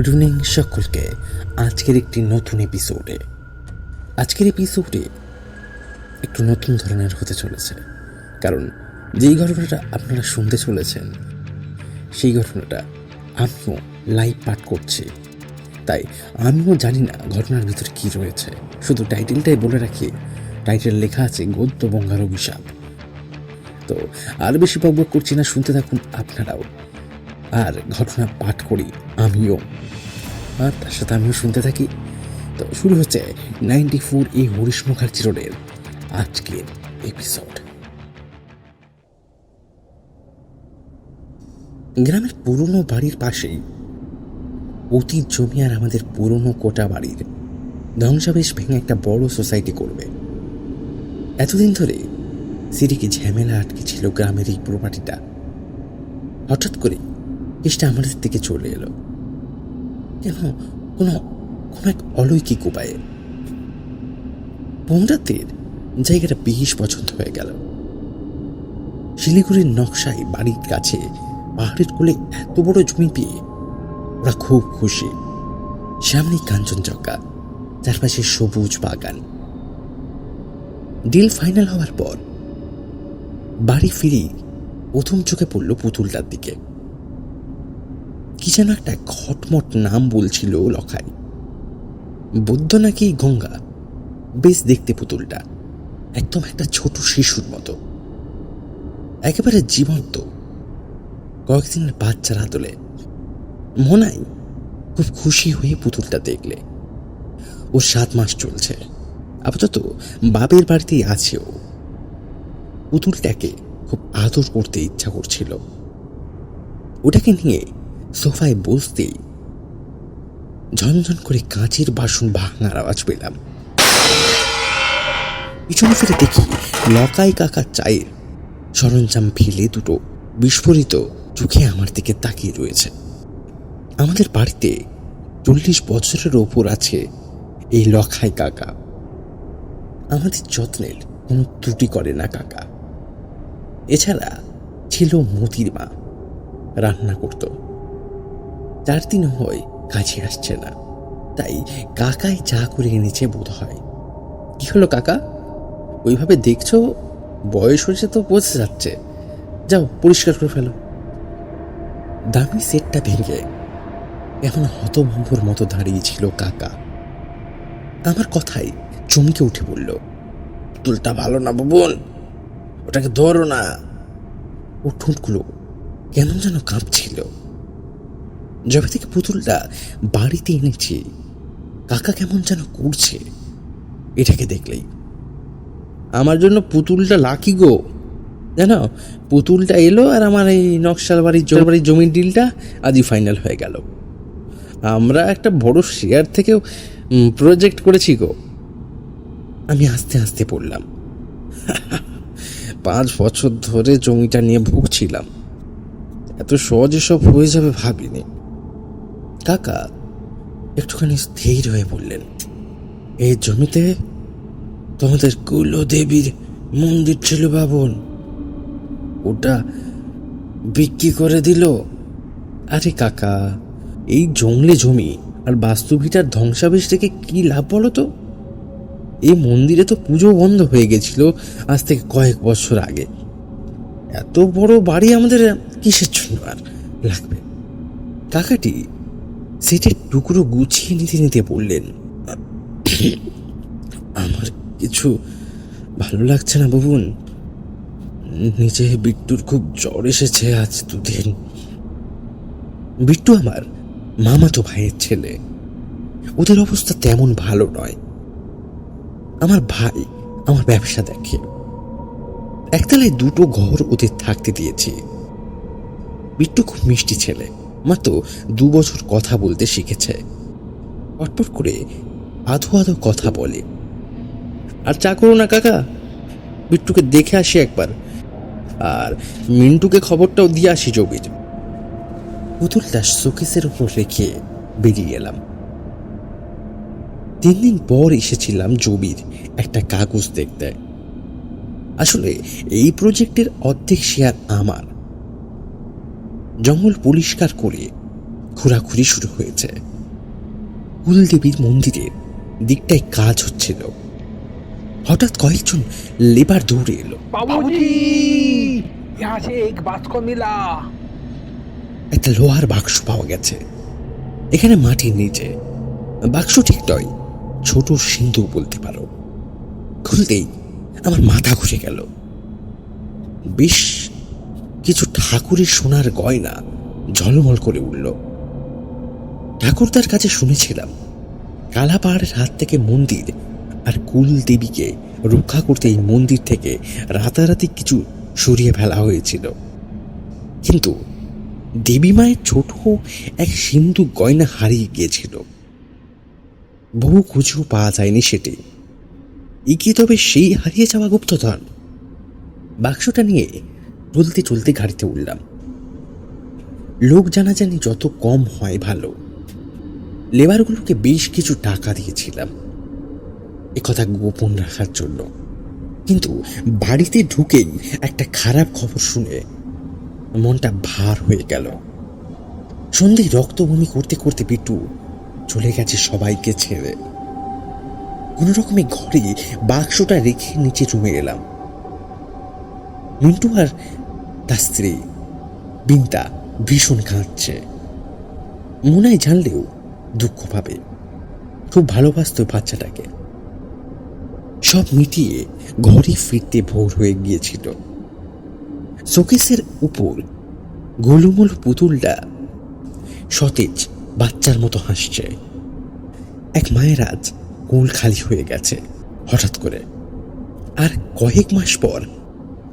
Good evening সকলকে। আজকের একটি নতুন এপিসোডে আজকের এপিসোডে একটু নতুন ধরনের হতে চলেছে। কারণ যেই ঘটনাটা আপনারা শুনতে চলেছেন, সেই ঘটনাটা আমিও লাইভ পাঠ করছি। তাই আমিও জানি না ঘটনার ভিতরে কি রয়েছে। শুধু টাইটেলটাই বলে রাখি টাইটেল লেখা আছে গদ্য বঙ্গার অভিশাপ তো আর বেশি বকবক করছি না, শুনতে থাকুন আপনারাও। আর ঘটনা পাঠ করি আমিও। আর তার সাথে আমিও শুনতে থাকি। তো শুরু হচ্ছে নাইনটি ফোর এই হরিশ মুখার্জি রোডের আজকের এপিসোড গ্রামের পুরনো বাড়ির পাশেই অতীত জমি আর আমাদের পুরনো কোটা বাড়ির ধ্বংসাবেশ ভেঙে একটা বড় সোসাইটি করবে। এতদিন ধরে সিরিকে ঝামেলা আটকে ছিল গ্রামের এই প্রপার্টিটা হঠাৎ করে কেসটা আমাদের দিকে চলে এলো। কেন? কোনো কোনো এক অলৌকিক উপায়ে। পৌঁড়াতের জায়গাটা বেশ পছন্দ হয়ে গেল। শিলিগুড়ির নকশায় বাড়ির কাছে পাহাড়ের কোলে এত বড় জমি পেয়ে ওরা খুব খুশি। সামনে কাঞ্চনজঙ্ঘা, চারপাশে সবুজ বাগান। ডিল ফাইনাল হওয়ার পর বাড়ি ফিরেই প্রথম চোখে পড়ল পুতুলটার দিকে। কি যেন একটা ঘটমট নাম বলছিল লখাই বৌদ্ধ নাকি গঙ্গা? বেশ দেখতে পুতুলটা। একদম একটা ছোট শিশুর মতো। একেবারে জীবন্ত। কয়েকদিনের বাচ্চার আদলে। মনাই খুব খুশি হয়ে পুতুলটা দেখলে। ওর সাত মাস চলছে। আপাতত বাপের বাড়িতেই আছে ও। পুতুলটাকে খুব আদর করতে ইচ্ছা করছিল। ওটাকে নিয়ে সোফায় বসতেই ঝনঝন করে কাঁচের বাসন ভাঙার আওয়াজ পেলাম। পিছনে ফিরে দেখি লকাই কাকা চায়ের সরঞ্জাম ফেলে দুটো বিস্ফোরিত চোখে আমার দিকে তাকিয়ে রয়েছে। আমাদের বাড়িতে চল্লিশ বছরের ওপর আছে এই লখাই কাকা। আমাদের যত্নের কোনো ত্রুটি করে না কাকা। এছাড়া ছিল মতির মা। রান্না করতো। চার দিন হয়, কাছে আসছে না। তাই কাকাই চা করে এনেছে বোধ হয় কি হলো কাকা? ওইভাবে দেখছ? বয়স হয়েছে তো বোঝা যাচ্ছে। যাও, পরিষ্কার করে ফেলো। দামি সেটটা ভেঙে এখন হতভম্বর মতো দাঁড়িয়েছিল কাকা। আমার কথায় চমকে উঠে বলল তুলটা ভালো না বাবুন, ওটাকে ধরো না। ও ঠোঁটগুলো কেমন যেন কাঁপছিল। যবে থেকে পুতুলটা বাড়িতে এনেছি। কাকা কেমন যেন করছে। এটাকে দেখলেই। আমার জন্য পুতুলটা লাকি গো। জানো, পুতুলটা এলো আর আমার এই নকশাল বাড়ির জোর বাড়ির জমির ডিলটা আজই ফাইনাল হয়ে গেল। আমরা একটা বড় শেয়ার থেকেও প্রজেক্ট করেছি গো। আমি আস্তে আস্তে পড়লাম। পাঁচ বছর ধরে জমিটা নিয়ে ভুগছিলাম। এত সহজে সব হয়ে যাবে ভাবিনি। কাকা একটুখানি স্থির হয়ে বললেন এই জমিতে তোমাদের কুলদেবীর মন্দির ছিল বাবন। ওটা বিক্রি করে দিল। আরে কাকা, এই জঙ্গলে জমি আর বাস্তুভিটার ধ্বংসাবেশ থেকে কি লাভ বলো তো? এই মন্দিরে তো পুজো বন্ধ হয়ে গেছিল আজ থেকে কয়েক বছর আগে। এত বড় বাড়ি আমাদের কিসের জন্য আর লাগবে? কাকাটি সেটের টুকরো গুছিয়ে নিতে নিতে বললেন, আমার কিছু ভালো লাগছে না বাবুন। নিচে বিট্টুর খুব জ্বর এসেছে আজ দুদিন। বিট্টু আমার মামাতো ভাইয়ের ছেলে। ওদের অবস্থা তেমন ভালো নয়। আমার ভাই আমার ব্যবসা দেখে। একতলায় দুটো ঘর ওদের থাকতে দিয়েছি। বিট্টু খুব মিষ্টি ছেলে। মাত্র দু বছর কথা বলতে শিখেছে। পটপট করে আধো আধো কথা বলে। আর চা করো না, কাকা। বিট্টুকে দেখে আসি একবার। আর মিন্টুকে খবরটাও দিয়ে আসি জবির পুতুলটা শোকেসের উপর রেখে বেরিয়ে এলাম। তিন দিন পর এসেছিলাম জবির একটা কাগজ দেখতে। আসলে এই প্রজেক্টের অর্ধেক শেয়ার আমার। জঙ্গল পরিষ্কার করে ঘোরাঘুরি শুরু হয়েছে। কুলদেবীর মন্দিরের দিকটায় কাজ হচ্ছিল। হঠাৎ কয়েকজন লেবার দৌড়ে এলো। একটা লোহার বাক্স পাওয়া গেছে। এখানে মাটির নিচে। বাক্স ঠিক নয় ছোট সিন্ধু বলতে পারো। খুলতেই আমার মাথা ঘুরে গেল। বেশ কিছু ঠাকুরের সোনার গয়না ঝলমল করে উঠল। ঠাকুরদার কাছে শুনেছিলাম, কালাপাহাড়ের হাত থেকে মন্দির আর কুল দেবীকে রক্ষা করতে এই মন্দির থেকে রাতারাতি কিছু সরিয়ে ফেলা হয়েছিল। কিন্তু দেবী মায়ের ছোট এক সিন্ধু গয়না হারিয়ে গিয়েছিল। বহু খুঁজেও পাওয়া যায়নি সেটি। এ কি তবে সেই হারিয়ে যাওয়া গুপ্তধন? বাক্সটা নিয়ে চলতে চলতে গাড়িতে উঠলাম। লোক জানাজানি যত কম হয় ভালো। লেবারগুলোকে বেশ কিছু টাকা দিয়েছিলাম। একথা গোপন রাখার জন্য। কিন্তু বাড়িতে ঢুকেই একটা খারাপ খবর শুনে মনটা ভার হয়ে গেল। সন্ধে রক্তভূমি করতে করতে বিট্টু চলে গেছে সবাইকে ছেড়ে। কোনো রকমে ঘরে বাক্সটা রেখে নিচে রুমে এলাম। মিন্টু আর তার স্ত্রী বিন্তা ভীষণ কাঁদছে। মনে জানলেও দুঃখ পাবে। খুব ভালোবাসত বাচ্চাটাকে। সব মিটিয়ে ঘরে ফিরতে ভোর হয়ে গিয়েছিল। শোকেসের উপর গোলুমোল পুতুলটা সতেজ বাচ্চার মতো হাসছে। এক মায়ের আজ কুল খালি হয়ে গেছে হঠাৎ করে। আর কয়েক মাস পর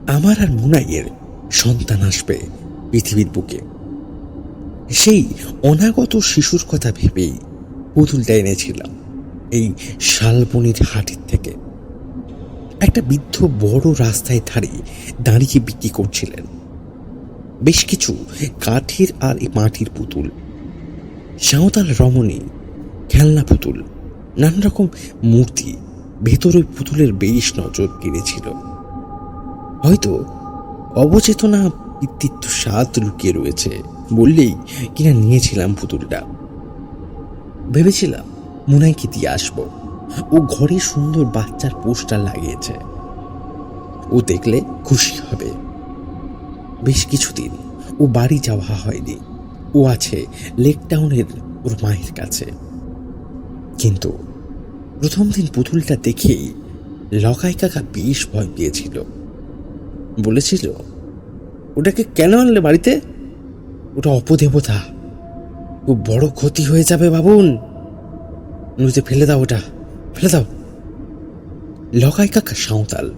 আমার আর মুনাইয়ের সন্তান আসবে পৃথিবীর বুকে। সেই অনাগত শিশুর কথা ভেবেই পুতুলটা এনেছিলাম এই শালবনির হাটির থেকে। একটা বৃদ্ধ বড় রাস্তায় ধারে দাঁড়িয়ে বিক্রি করছিলেন। বেশ কিছু কাঠের আর মাটির পুতুল, সাঁওতাল রমণী, খেলনা পুতুল, নানা রকম মূর্তি, ভেতরে পুতুলের বেশ নজর কেড়েছিল। হয়তো অবচেতনা পিতৃত্ব স্বাদ লুকিয়ে রয়েছে। বললেই কিনা নিয়েছিলাম পুতুলটা। ভেবেছিলাম মুনাইকে দিয়ে আসব। ও ঘরে সুন্দর বাচ্চার পোস্টার লাগিয়েছে। ও দেখলে খুশি হবে। বেশ কিছুদিন ও বাড়ি যাওয়া হয়নি। ও আছে লেক টাউনের ওর মায়ের কাছে। কিন্তু প্রথম দিন পুতুলটা দেখেই লকাই কাকা বেশ ভয় পেয়েছিল। বলেছিল? ওটাকে কেন আনলে বাড়িতে? ওটা অপদেবতা। ও বড় ক্ষতি হয়ে যাবে, বাবুন। নদীতে ফেলে দাও ওটা। ফেলে দাও। লকাই কাকা সাঁওতাল।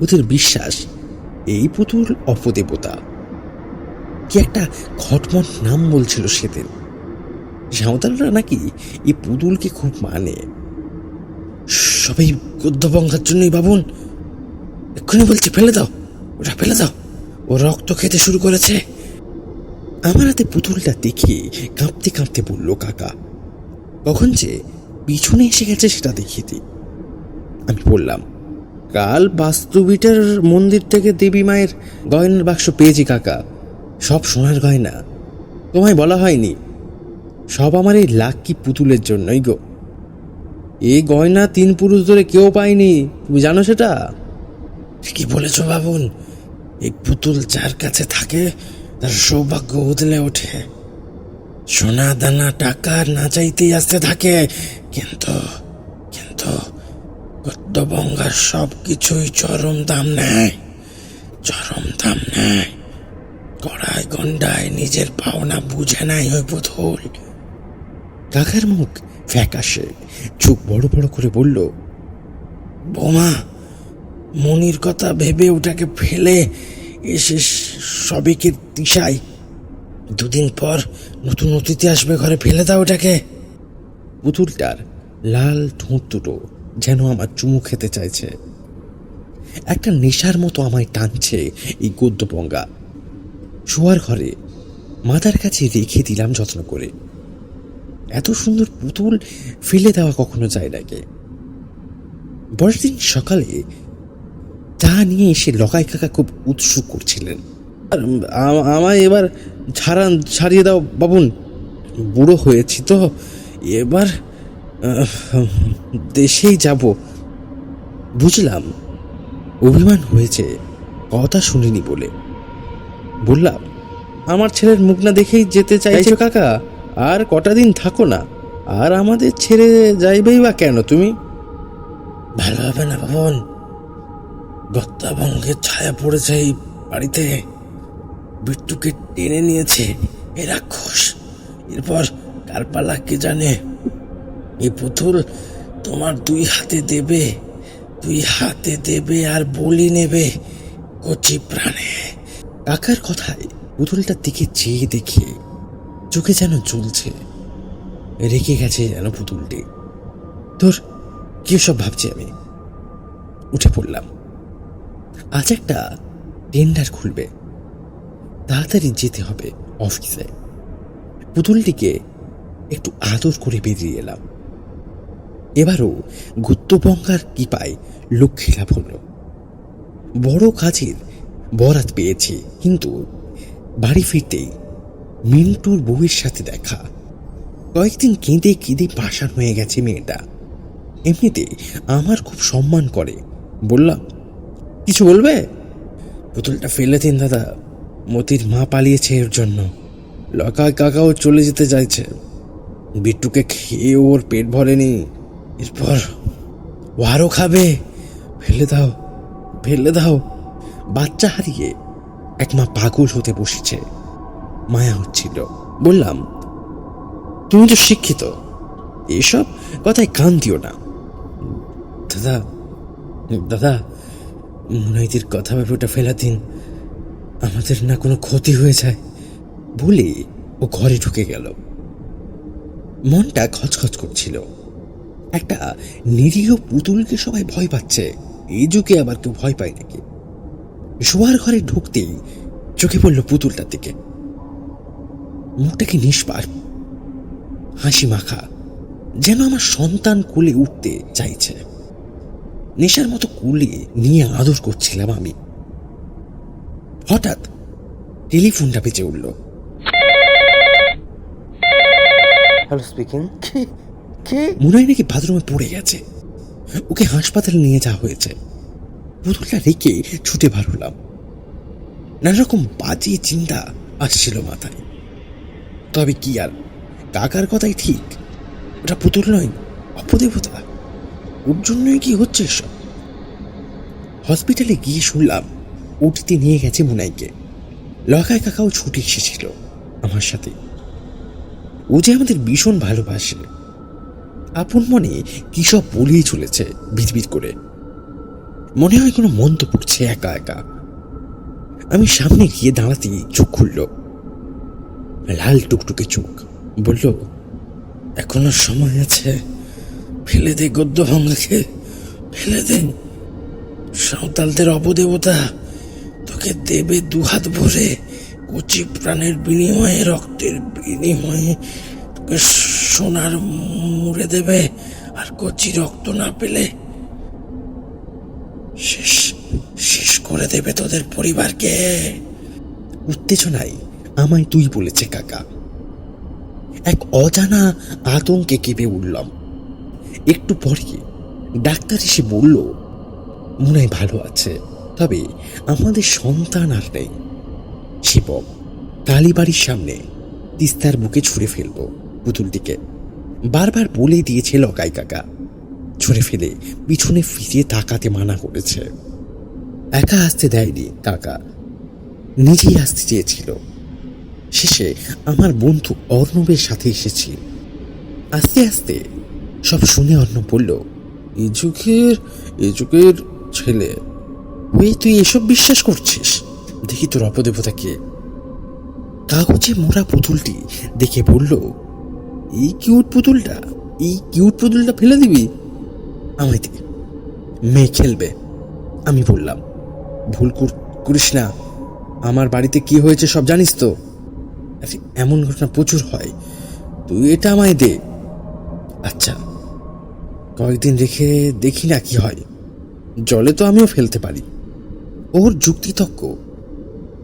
ওদের বিশ্বাস, এই পুতুল অপদেবতা। কি একটা খটমট নাম বলছিল সেদিন। সাঁওতালরা নাকি এই পুতুলকে খুব মানে। সবাই গদ্যবঙ্গার জন্যই, বাবুন। এক্ষুনি বলছে, ফেলে দাও। ওটা ফেলে দাও ও রক্ত খেতে শুরু করেছে। আমার হাতে পুতুলটা দেখে কাঁপতে কাঁপতে বলল, কাকা, কখন যে পিছনে এসে গেছে সেটা দেখিয়ে দিই আমি বললাম, কাল বাস্তুবিটার মন্দির থেকে দেবী মায়ের গয়নার বাক্স পেয়েছি, কাকা। সব সোনার গয়না। তোমায় বলা হয়নি। সব আমার এই লাক্কি পুতুলের জন্যই গো। এই গয়না তিন পুরুষ ধরে কেউ পায়নি। তুমি জানো সেটা? কি বলেছ, বাবুন। এই পুতুল যার কাছে থাকে, তার সৌভাগ্য উদলে ওঠে। সোনা দানা টাকা না চাইতেই আসতে থাকে, কিন্তু কিন্তু গদ্যবঙ্গার সব কিছুই চরম দাম নেয়, চরম দাম নেয়। গড়ায় গন্ডায় নিজের পাওনা বুঝে নাই ওই পুতুল। কাকার মুখ ফ্যাকাশে, চোখ বড় বড় করে বলল, বোমা মনির কথা ভেবে ওটাকে ফেলে এসে সবিকে দিশাই দুদিন পর নতুন অতিথি আসবে ঘরে, ফেলে দাও ওটাকে। পুতুলটার লাল ঠোঁট দুটো যেন আমার চুমু খেতে চাইছে। একটা নেশার মতো আমায় টানছে এই গদ্যপঙ্গা। শোয়ার ঘরে মাতার কাছে রেখে দিলাম যত্ন করে। এত সুন্দর পুতুল ফেলে দেওয়া কখনো যায় নাকি? পরের দিন সকালে তা নিয়ে এসে লকাই কাকা খুব উৎসুক করছিলেন। আর আমায় এবার ছাড়ান ছাড়িয়ে দাও বাবুন। বুড়ো হয়েছি তো এবার দেশেই যাব। বুঝলাম অভিমান হয়েছে কথা শুনিনি বলে। বললাম আমার ছেলের মুখ না দেখেই যেতে চাইছো কাকা আর কটা দিন থাকো না আর আমাদের ছেড়ে যাইবেই বা কেন তুমি? ভালো হবে না ভবন বক্তাবঙ্গের ছায়া পড়েছে এই বাড়িতে। বিট্টুকে টেনে নিয়েছে এ রাক্ষস। এরপর কার পালা কে জানে? এই পুতুল তোমার দুই হাতে দেবে, দুই হাতে দেবে আর বলি নেবে কচি প্রাণে। কাকার কথায় পুতুলটার দিকে চেয়ে দেখে চোখে যেন জ্বলছে। রেখে গেছে যেন পুতুলটি। তোর কি সব ভাবছি আমি? উঠে পড়লাম। আজ একটা টেন্ডার খুলবে। তাড়াতাড়ি যেতে হবে অফিসে। পুতুলটিকে একটু আদর করে বেরিয়ে এলাম। এবারও গুত্তবঙ্গার কৃপায় লক্ষ্মী লাভ হলো বড় কাজের বরাত পেয়েছি, কিন্তু বাড়ি ফিরতেই মিন্টুর বউয়ের সাথে দেখা। কয়েকদিন কেঁদে কেঁদে পাশান হয়ে গেছে মেয়েটা। এমনিতে আমার খুব সম্মান করে। বললাম কিছু বলবে? পুতুলটা ফেলে দিন দাদা। মতির মা পালিয়েছে এর জন্য। লকায় কাকাও চলে যেতে চাইছে। বিট্টুকে খেয়ে ওর পেট ভরেনি। এরপর ও আরও খাবে। ফেলে দাও ফেলে দাও। বাচ্চা হারিয়ে এক মা পাগল হতে বসেছে। মায়া হচ্ছিল। বললাম, তুমি তো শিক্ষিত। এসব কথায় কান দিও না। দাদা দাদা মুনাইদের কথা ওটা ফেলা দিন আমাদের না কোনো ক্ষতি হয়ে যায় বলে ও ঘরে ঢুকে গেল। মনটা খচখচ করছিল। একটা নিরীহ পুতুলকে সবাই ভয় পাচ্ছে। এই যুগে আবার কেউ ভয় পায় নাকি? শোয়ার ঘরে ঢুকতেই চোখে পড়ল পুতুলটার দিকে। মুখটাকে নিষ্পাপ হাসি মাখা যেন আমার সন্তান কোলে উঠতে চাইছে। নেশার মতো কুলে নিয়ে আদর করছিলাম আমি। হঠাৎ টেলিফোনটা বেঁচে উঠল। হ্যালো স্পিকিং কে? কে? মুনাই নাকি বাথরুমে পড়ে গেছে। ওকে হাসপাতালে নিয়ে যাওয়া হয়েছে। পুতুলটা রেখে ছুটে বার হলাম। নানা রকম বাজে চিন্তা আসছিল মাথায়। তবে কি আর কাকার কথাই ঠিক। ওটা পুতুল নয় অপদেবতা। ওর জন্যই কি হচ্ছে এসব? হসপিটালে গিয়ে শুনলাম, ওটিতে নিয়ে গেছে মুনাইকে। লকায় কাকাও ছুটে এসেছিল আমার সাথে। ও যে আমাদের ভীষণ ভালোবাসে। আপন মনে কি সব বলিয়ে চলেছে বিড়বিড় করে। মনে হয় কোনো মন্দ পড়ছে একা একা। আমি সামনে গিয়ে দাঁড়াতেই চোখ খুলল। লাল টুকটুকে চোখ। বলল, এখনও সময় আছে? ফেলে দে গদ্য ভঙ্গাকে ফেলে দে। সাঁওতালদের অবদেবতা তোকে দেবে দুহাত ভরে। কচি প্রাণের বিনিময়ে, রক্তের বিনিময়ে তোকে সোনার মুড়ে দেবে। আর কচি রক্ত না পেলে শেষ শেষ করে দেবে তোদের পরিবারকে। উত্তেজনায় আমায় তুই বলেছে, কাকা। এক অজানা আতঙ্কে কেঁপে উঠলাম। একটু পরে ডাক্তার এসে বলল মুনাই ভালো আছে, তবে আমাদের সন্তান আর নেই। শিবম কালীবাড়ির সামনে তিস্তার বুকে ছুঁড়ে ফেলব পুতুলটিকে। বারবার বলে দিয়েছে লকাই কাকা, ছুঁড়ে ফেলে পিছনে ফিরে তাকাতে মানা করেছে। একা আসতে দেয়নি কাকা, নিজেই আসতে চেয়েছিল। শেষে আমার বন্ধু অর্ণবের সাথে এসেছি। আস্তে আস্তে সব শুনে অর্ণব বলল এই যুগের এই যুগের ছেলে, ওই তুই এসব বিশ্বাস করছিস? দেখি তোর অপদেবতা কে? কাগজে মোড়া পুতুলটি দেখে বলল, এই কিউট পুতুলটা, এই কিউট পুতুলটা ফেলে দিবি? আমায় দে, মেয়ে খেলবে। আমি বললাম, ভুল করিস না। আমার বাড়িতে কি হয়েছে সব জানিস তো? এমন ঘটনা প্রচুর হয়। তুই এটা আমায় দে। আচ্ছা কয়েকদিন রেখে দেখি না কি হয়। জলে তো আমিও ফেলতে পারি। ওর যুক্তিতক্ক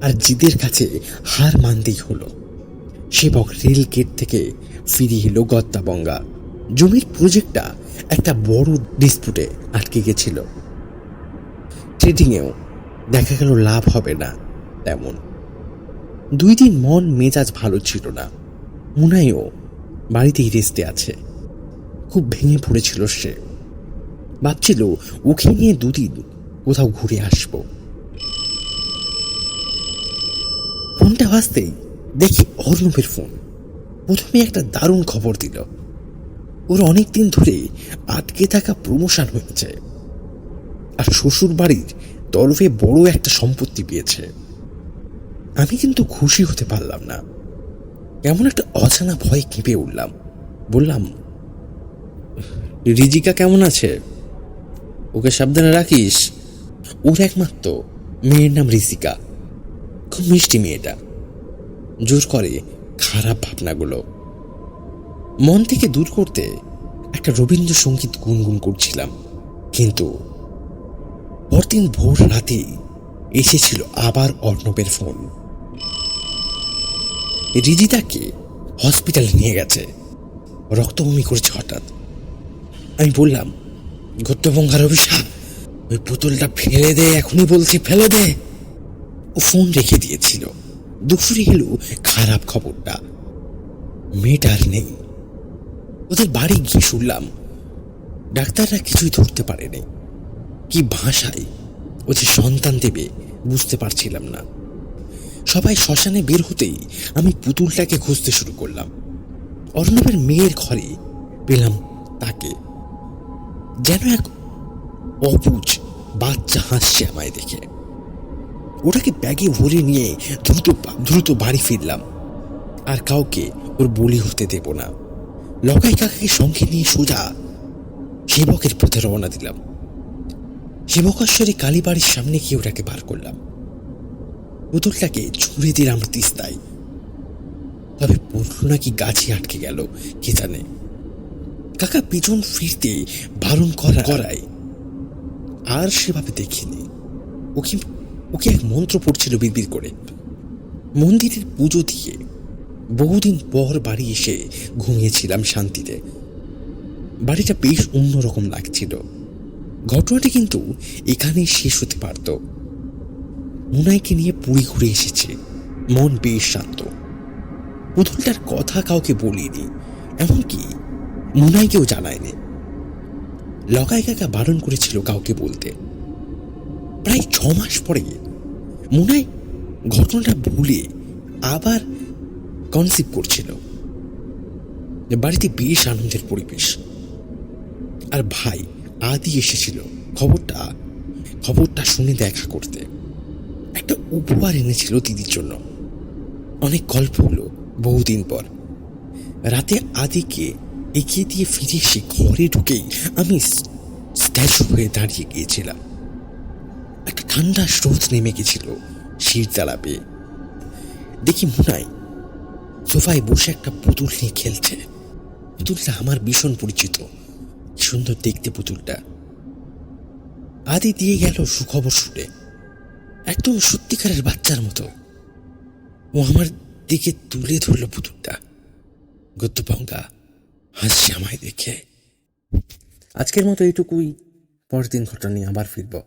আর জিদের কাছে হার মানতেই হলো। সেবক রেল গেট থেকে ফিরিয়ে এলো গত্তাবঙ্গা। জমির প্রজেক্টটা একটা বড় ডিসপুটে আটকে গেছিল। ট্রেডিংয়েও দেখা গেল লাভ হবে না তেমন। দুই দিন মন মেজাজ ভালো ছিল না। মুনাইও বাড়িতেই রেস্টে আছে। খুব ভেঙে পড়েছিল সে। ভাবছিল, ওকে নিয়ে দুদিন কোথাও ঘুরে আসব। ফোনটা বাজতেই দেখি অর্ণবের ফোন। প্রথমে একটা দারুণ খবর দিল। ওর অনেক দিন ধরে আটকে থাকা প্রমোশন হয়েছে। আর শ্বশুর বাড়ির তরফে বড় একটা সম্পত্তি পেয়েছে। আমি কিন্তু খুশি হতে পারলাম না। এমন একটা অজানা ভয় কেঁপে উঠলাম। বললাম রিজিকা কেমন আছে? ওকে সাবধানে রাখিস। ওর একমাত্র মেয়ের নাম রিজিকা। খুব মিষ্টি মেয়েটা। জোর করে খারাপ ভাবনাগুলো। মন থেকে দূর করতে একটা রবীন্দ্রসঙ্গীত গুনগুন করছিলাম। কিন্তু পরদিন ভোর রাতে এসেছিল আবার অর্ণবের ফোন। রিজিতাকে হসপিটালে নিয়ে গেছে। রক্তবমি করেছে হঠাৎ। আমি বললাম গত্যবঙ্গার অভিশাপ, ওই পুতুলটা ফেলে দে, এখনই বলছি ফেলে দে। ও ফোন রেখে দিয়েছিল। দুপুরে এলো খারাপ খবরটা। মেয়েটার নেই। ওদের বাড়ি গিয়ে শুনলাম, ডাক্তাররা কিছুই ধরতে পারেনি। কি ভাষায় ওদের সন্তান দেবে বুঝতে পারছিলাম না। সবাই শ্মশানে বের হতেই আমি পুতুলটাকে খুঁজতে শুরু করলাম। অর্ণবের মেয়ের ঘরে পেলাম তাকে। যেন এক অবুজ বাচ্চা হাসছে আমায় দেখে। ওটাকে ব্যাগে ভরে নিয়ে দ্রুত দ্রুত বাড়ি ফিরলাম। আর কাউকে ওর বলি হতে দেব না। লকাই কাকাকে সঙ্গে নিয়ে সোজা সেবকের পথে রওনা দিলাম। সেবকেশ্বরী কালীবাড়ির সামনে গিয়ে ওটাকে বার করলাম। পুতুলটাকে ছুঁড়ে দিলাম তিস্তায়। তবে পড়ল নাকি গাছে আটকে গেল, কে জানে? কাকা পিছন ফিরতে বারণ করা করায়। আর সেভাবে দেখিনি। ওকে ওকে এক মন্ত্র পড়ছিল বিড়বিড় করে। মন্দিরের পুজো দিয়ে বহুদিন পর বাড়ি এসে ঘুমিয়েছিলাম শান্তিতে। বাড়িটা বেশ অন্যরকম লাগছিল। ঘটনাটি কিন্তু এখানেই শেষ হতে পারত। মুনাইকে নিয়ে পুরী ঘুরে এসেছে। মন বেশ শান্ত। পুতুলটার কথা কাউকে বলিনি, এমনকি মুনাইকেও জানায়নি। লগাই কাকা বারণ করেছিল কাউকে বলতে। প্রায় ছ মাস পরে মুনাই ঘটনাটা ভুলে আবার কনসিভ করছিল। বাড়িতে বেশ আনন্দের পরিবেশ। আর ভাই আদি এসেছিল খবরটা খবরটা শুনে দেখা করতে। একটা উপহার এনেছিল দিদির জন্য। অনেক গল্প হলো বহুদিন পর। রাতে আদিকে এগিয়ে দিয়ে ফিরে এসে ঘরে ঢুকেই আমি স্ট্যাচু হয়ে দাঁড়িয়ে গিয়েছিলাম। একটা ঠান্ডা স্রোত নেমে গেছিল শির জ্বালাবে দেখি মুনাই সোফায় বসে একটা পুতুল নিয়ে খেলছে। পুতুলটা আমার ভীষণ পরিচিত। সুন্দর দেখতে পুতুলটা। আদি দিয়ে গেল সুখবর শুনে। একদম সত্যিকারের বাচ্চার মতো। ও আমার দিকে তুলে ধরল পুতুলটা। গদ্যপঙ্গা। হাসি আমায় দেখে। আজকের মতো এইটুকুই। পরের দিন ঘটনা নিয়ে আবার ফিরবো।